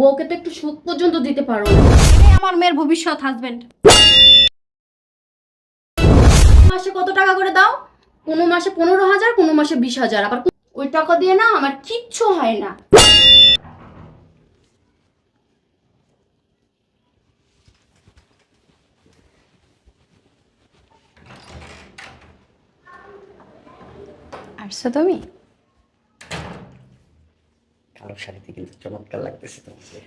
বউকে তো একটু সুখ পর্যন্ত দিতে পারো। আমার মেয়ের ভবিষ্যৎ হাজবেন্ড মাসে কত টাকা করে দাও? কোনো মাসে পনেরো হাজার কোনো মাসে বিশ হাজার। আবার ওই টাকা দিয়ে না আমার কিচ্ছু হয় না। আসছো তুমি? শাড়িতে কিন্তু চমৎকার লাগতেছে তোমাকে।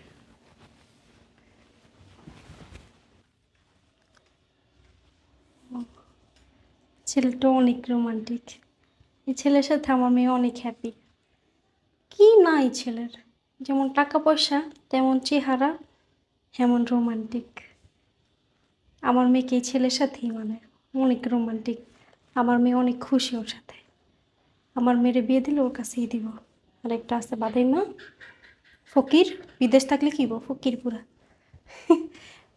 ছেলেটা অনেক রোমান্টিক এই ছেলের সাথে আমার মেয়ে অনেক হ্যাপি কি না এই ছেলের? যেমন টাকা পয়সা, তেমন চেহারা এমন রোমান্টিক আমার মেয়েকে এই ছেলের সাথেই মানে অনেক রোমান্টিক আমার মেয়ে অনেক খুশি ওর সাথে। আমার মেয়েরে বিয়ে দিলে ওর কাছেই দিব। আর একটা আছে বাদাই মা ফকির বিদেশ থাকলে কি বো ফকির পুরা।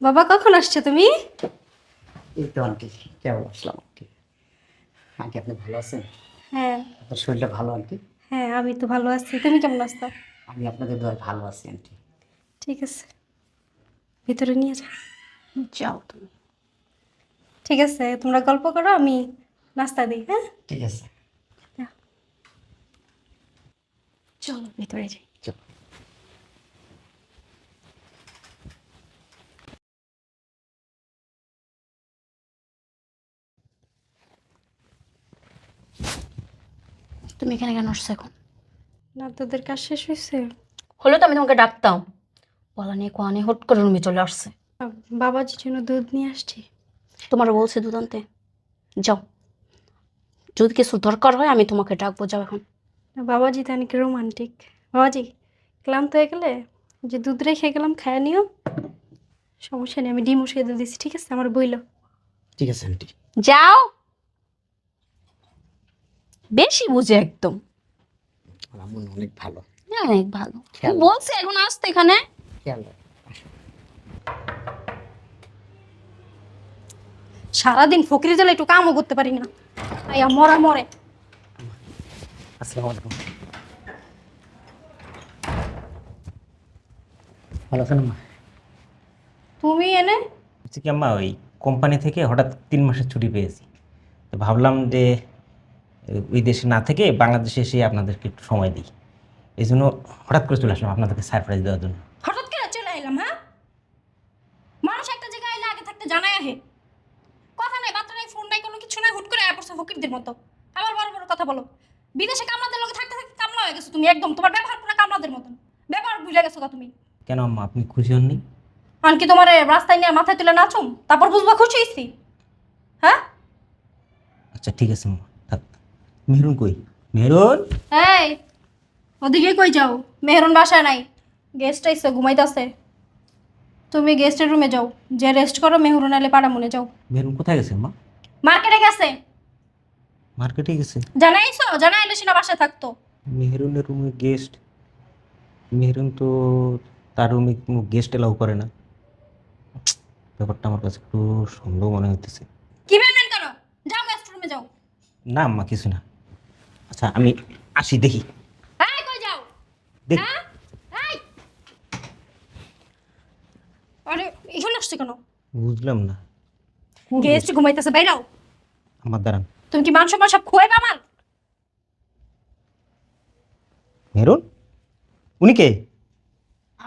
বাবা কখন আসছো তুমি? এই তো আন্টি কেমন আসলাম আন্টি? আন্টি আপনি ভালো আছেন? হ্যাঁ। আপনার শরীরটা ভালো আন্টি? হ্যাঁ আমি তো ভালো আছি। তুমি কেমন আছো? আমি আপনাদের দয় ভালো আছি আন্টি। ঠিক আছে। ভিতরে নিয়ে যাও। যাও তুমি। ঠিক আছে তোমরা গল্প করো আমি নাস্তা দিই হ্যাঁ? ঠিক আছে। চলো ভিতরে যাই। চলো। তুমি এখানে কেন আসছো এখন? না তোদের কাজ শেষ হয়েছে? হলে তো আমি তোমাকে ডাকতাম। বলা নিয়ে কোয়ানে হট করে রুমে চলে আসছে। বাবাজির জন্য দুধ নিয়ে আসছি। তোমার বলছে দুধ আনতে। যাও। যদি কিছু দরকার হয় আমি তোমাকে ডাকবো যাও এখন। বাবাজি তো অনেক রোমান্টিক বাবাজি ক্লান্ত হয়ে গেলে যে দুধ রেখে গেলাম খায় নিও। সমস্যা নেই আমি ডিম উঠিয়ে দুধ দিচ্ছি ঠিক আছে? আমার বইলো। ঠিক আছে আন্টি। যাও। বেশি বুঝে একদম। আমার অনেক ভালো। অনেক ভালো। খেয়াল। বলছে এখন আসতে এখানে। খেয়াল রাখ। সারাদিন ফকিরি জলে একটু কামও করতে পারি না। আইয়া মরা মরে। আসসালামু আলাইকুম। ভালো আছেন মা তুমি এনে? হচ্ছে কি আম্মা ওই কোম্পানি থেকে হঠাৎ তিন মাসের ছুটি পেয়েছি। তো ভাবলাম যে ওই দেশে না থেকে বাংলাদেশে এসে আপনাদেরকে একটু সময় দিই। এই জন্য হঠাৎ করে চলে আসলাম আপনাদেরকে সারপ্রাইজ দেওয়ার জন্য। হঠাৎ করে চলে এলাম হ্যাঁ? মানুষ একটা জায়গায় এলে আগে থাকতে জানাই আহে। কথা নাই বার্তা নাই ফোন নাই কোনো কিছু নাই হুট করে পড়ছো ফকিরদের মতো। আবার বড় বড় কথা বলো। বিদেশে কামলাদের লোক থাকতে থাকতে কামলা হয়ে গেছো তুমি একদম। তোমার ব্যবহার পুরো কামলাদের মতন। ব্যবহার বুঝে গেছো গা তুমি। কেন আম্মা আপনি খুশি হননি? আনকি তোমার রাস্তায় নিয়ে মাথায় তুলে নাচুম? তারপর বুঝবা খুশি হয়েছি হ্যাঁ? আচ্ছা ঠিক আছে আম্মা থাক। মেহরুন কই? মেহরুন? এই ওদিকে কই যাও? মেহরুন বাসায় নাই। গেস্ট আইসে ঘুমাইতেছে। তুমি গেস্টের রুমে যাও। যে রেস্ট করো মেহরুন আলে পাড়া মনে যাও। মেহরুন কোথায় গেছে আম্মা? মার্কেটে গেছে। মার্কেটে গেছে। জানাইছো? জানাইলে সিনা বাসায় থাকতো। মেহরুনের রুমে গেস্ট মেহরুন তো তার রুমে কোনো গেস্ট এলাও করে না। ব্যাপারটা আমার কাছে একটু সন্দেহ মনে হতেছে কি বেনবেন করো? যাও গেস্ট রুমে যাও। না আম্মা কিছু না। আচ্ছা আমি আসি দেখি। এই কই যাও? দেখ। হ্যাঁ? এই! আরে এখানে আসছে কেন? বুঝলাম না। গেস্ট ঘুমাইতেছে বাইরাও আমার দাঁড়ান। তুমি কি মান সম্মান সব খোয়াইবে আমার মেহরুন উনি কে?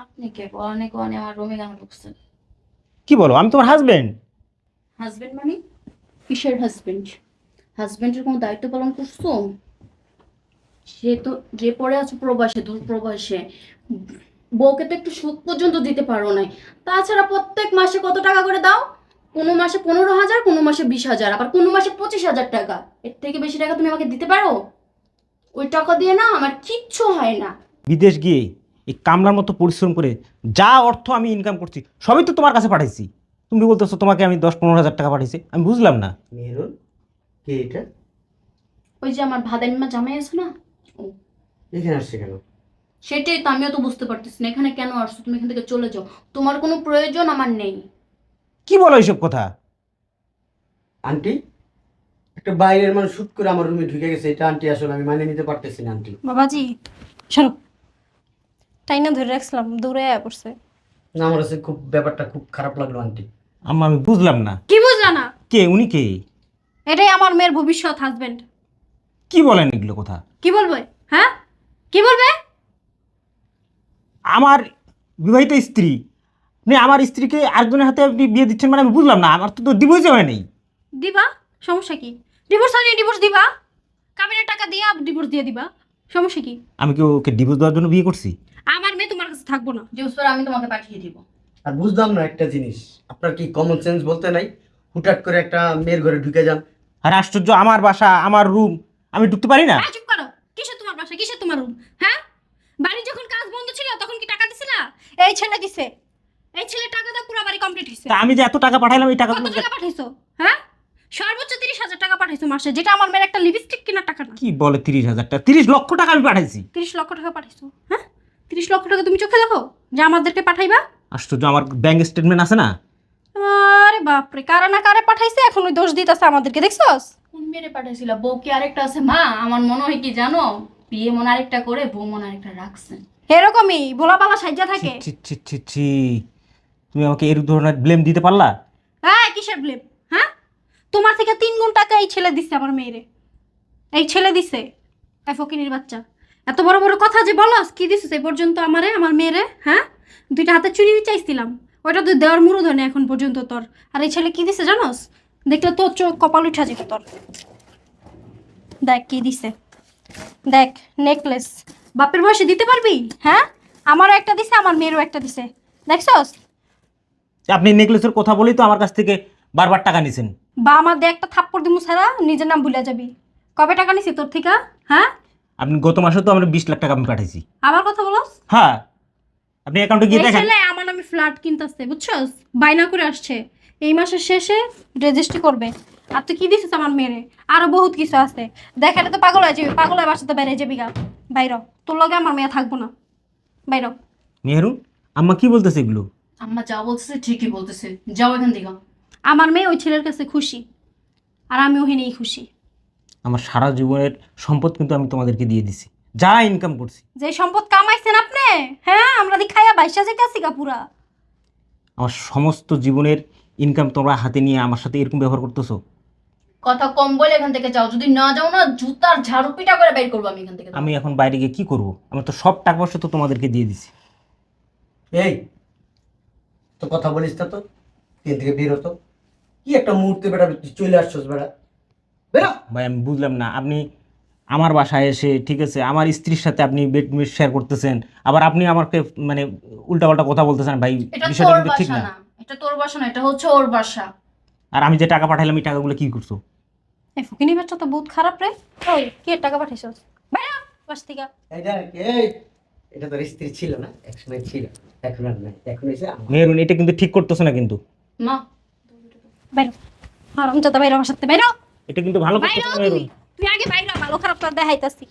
আপনি কে? কোয়ানে কোয়ানে আমার রুমে কেন ঢুকছেন কি বলো? আমি তোমার হাজবেন্ড হাজবেন্ড মানে? কিসের হাজবেন্ড হাজবেন্ডের কোনো দায়িত্ব পালন করছ? সে তো যে পড়ে আছে প্রবাসে দূর প্রবাসে। বউকে তো একটু সুখ পর্যন্ত দিতে পারো নাই। তাছাড়া প্রত্যেক মাসে কত টাকা করে দাও? কোনো মাসে পনেরো হাজার কোনো মাসে বিশ হাজার আবার কোনো মাসে পঁচিশ হাজার টাকা। এর থেকে বেশি টাকা তুমি আমাকে দিতে পারো? ওই টাকা দিয়ে না আমার কিচ্ছু হয় না। বিদেশ গিয়ে এই কামলার মতো পরিশ্রম করে যা অর্থ আমি ইনকাম করছি সবই তো তোমার কাছে পাঠাইছি। তুমি বলতেছো তোমাকে আমি দশ পনেরো হাজার টাকা পাঠিয়েছি আমি বুঝলাম না। মেহরুন কে এটা? ওই যে আমার ভাদাইমা জামাই আছে না? এখানে আসছে কেন? সেটাই তো আমিও তো বুঝতে পারতেছি না এখানে কেন আসছো? তুমি এখান থেকে চলে যাও। তোমার কোনো প্রয়োজন আমার নেই। কি বলো এইসব কথা? আন্টি একটা বাইরের মানুষ শুট করে আমার রুমে ঢুকে গেছে এটা আন্টি আসলে আমি মানে নিতে পারতেছি না আন্টি। বাবাজি শোনো টাইনা ধরে রাখছিলাম দৌড়ে আয়া পড়ছে। না আমার কাছে খুব ব্যাপারটা খুব খারাপ লাগল আন্টি। আম্মা আমি বুঝলাম না। কি বুঝলা না? কে উনি কে? এটাই আমার মেয়ের ভবিষ্যৎ হাজবেন্ড কি বলেন এগুলো কথা? কি বলবে? হ্যাঁ? কি বলবে? আমার বিবাহিত স্ত্রী। মানে আমার স্ত্রীকে আরেকজনের হাতে আপনি বিয়ে দিচ্ছেন মানে আমি বুঝলাম না আমার তো তো ডিভোর্সই হয় নাই। দিবা? সমস্যা কি? ডিভোর্স হয়নি ডিভোর্স দিবা? কাবিনের টাকা দিয়া ডিভোর্স দিয়ে দিবা? সমস্যা কি? আমি কি ওকে ডিভোর্স দেওয়ার জন্য বিয়ে করছি? আমার মেয়ে তোমার কাছে থাকব না। যে পর আমি তোমাকে পাঠিয়ে দিব। আর বুঝলাম না একটা জিনিস আপনার কি কমন সেন্স বলতে নাই? হুটহাট করে একটা মেয়ের ঘরে ঢুকে যান। আর আশ্চর্য আমার বাসা আমার রুম আমি ঢুকতে পারি না? চুপ করো। কিসের তোমার বাসা? কিসের তোমার রুম হ্যাঁ? বাড়ি যখন কাজ বন্ধ ছিল তখন কি টাকা দিছিলা? এই ছেলে দিছে। এই ছেলে টাকা দাও পুরো বাড়ি কমপ্লিট হয়েছে তা আমি যে এত টাকা পাঠাইলাম এই কত টাকা পাঠাইছো? হ্যাঁ? সর্বোচ্চ তিরিশ হাজার টাকা পাঠাইছো মাসে যেটা আমার মেয়ের একটা লিপস্টিক কেনার টাকা না। কি বলে তিরিশ হাজার টাকা? তিরিশ লক্ষ টাকা আমি পাঠাইছি। তিরিশ লক্ষ টাকা পাঠাইছো হ্যাঁ? তিরিশ লক্ষ টাকা তুমি চোখে দেখো যে আমাদেরকে পাঠাইবা? আশ্চর্য আমার ব্যাংক স্টেটমেন্ট আছে না? আরে বাপরে কারা না কারে পাঠাইছে? এখন ওই দোষ দিতেছে আমাদেরকে দেখছস? কোন মেরে পাঠাইছিল? বউ কি আরেকটা আছে? মা আমার মনে হয় কি জানো? বিয়ে মনে আরেকটা করে বউ মনে আরেকটা রাখছেন এরকমই ভোলাপালা সাজ্জা থাকে। ছি ছি ছি ছি। তুমি আমাকে এর ধরনের ব্লেম দিতে পারলা? হ্যাঁ কিসের ব্লেম হ্যাঁ? তোমার থেকে তিন গুণ টাকা এই ছেলে দিছে আমার মেয়েরে। এই ছেলে দিছে, এই ফকিনির বাচ্চা। এত বড় বড় কথা যে বলস কি দিছিস এই পর্যন্ত আমারে, আমার মেয়েরে হ্যাঁ? দুইটা হাতে চুরি চাইছিলাম ওইটা তুই দেওয়ার হয় এখন পর্যন্ত তোর। আর এই ছেলে কি দিছে জানোস? দেখলে তোর চোখ কপাল উঠা যেত তোর। দেখ কি দিছে। দেখ নেকলেস বাপের বয়সে দিতে পারবি? হ্যাঁ? আমারও একটা দিছে, আমার মেয়েরও একটা দিছে। দেখছস? আপনি নেকলেসের কথা বলেই তো আমার কাছ থেকে বারবার টাকা নিছেন। বা আমার দিয়ে একটা থাপ্পড় দিমু ছাড়া নিজের নাম ভুলে যাবি। কবে টাকা নিছি তোর থেকে হ্যাঁ? আপনি গত মাসে তো আমরা বিশ লাখ টাকা আমি পাঠাইছি আবার কথা বলস? হ্যাঁ। আপনি অ্যাকাউন্টে গিয়ে দেখেন। ছেলে আমার নামে ফ্ল্যাট কিনতেছে বুঝছস? বাইনা করে আসছে। এই মাসের শেষে রেজিস্ট্রি করবে। আর তুই কি দিছিস আমার মেয়েরে? আরও বহুত কিছু আছে। দেখ এটা তো পাগল হয়ে যাবি। পাগল হয়ে বাসাতে বাইরে যাবি গা। বাইর তোর লগে আমার মেয়ে থাকব না। বাইর হ। মেহরুন আম্মা কি বলতেছে এগুলো? আম্মা যা বলতেছে ঠিকই বলতেছে। যাও এখান থেকে। আমার মেয়ে ওই ছেলের কাছে খুশি আর আমি ওই ওখানেই খুশি। আমার সারা জীবনের সম্পদ কিন্তু আমি তোমাদেরকে দিয়ে দিছি। যা ইনকাম করছি। যে সম্পদ কামাইছেন আপনি হ্যাঁ আমরা দেখাইয়া বাইশা যেতে আছি গা পুরা। আমার সমস্ত জীবনের ইনকাম তোমরা হাতে নিয়ে আমার সাথে এরকম ব্যবহার করতেছো? কথা কম বলে এখান থেকে যাও। যদি না যাও না জুতার ঝাড়ু পিটা করে বের করব আমি এখান থেকে। আমি এখন বাইরে গিয়ে কি করব? আমার তো সব টাকা পয়সা তো তোমাদেরকে দিয়ে দিছি। এই তো কথা বলিস না তো। তিন থেকে বের হতো। কি একটা মুহূর্তে বেটা চলে আসছস বেড়া বেরো ভাই আমি বুঝলাম না। আপনি আমার বাসায় এসে ঠিক আছে আমার স্ত্রীর সাথে আপনি বেড শেয়ার করতেছেন। আবার আপনি আমাকে মানে উল্টাপাল্টা কথা বলতেছেন। ভাই বিষয়টা কিন্তু ঠিক না। এটা তোর বাসা না এটা হচ্ছে ওর বাসা। আর আমি যে টাকা পাঠাইলাম এই টাকাগুলো কি করছ? এই ফকিনি বাচ্চা তো বহুত খারাপ রে। ওই কে টাকা পাঠাইছস? বাইরে হ, বাস থেকে। এই দেখ, এই এটা তোর স্ত্রী ছিল না একসময় ছিল এখন আর নাই এখন এসে আমার। মেহরুন এটা কিন্তু ঠিক করতেছ না কিন্তু। মা। বাইরো হারাম যাতে বাইরে বাসাতে বাইরে। হ। এটা কিন্তু ভালো করতেছ না তুই মেহরুন তুই আগে বাইরো ভালো খারাপ তোর দেখাইতাছি।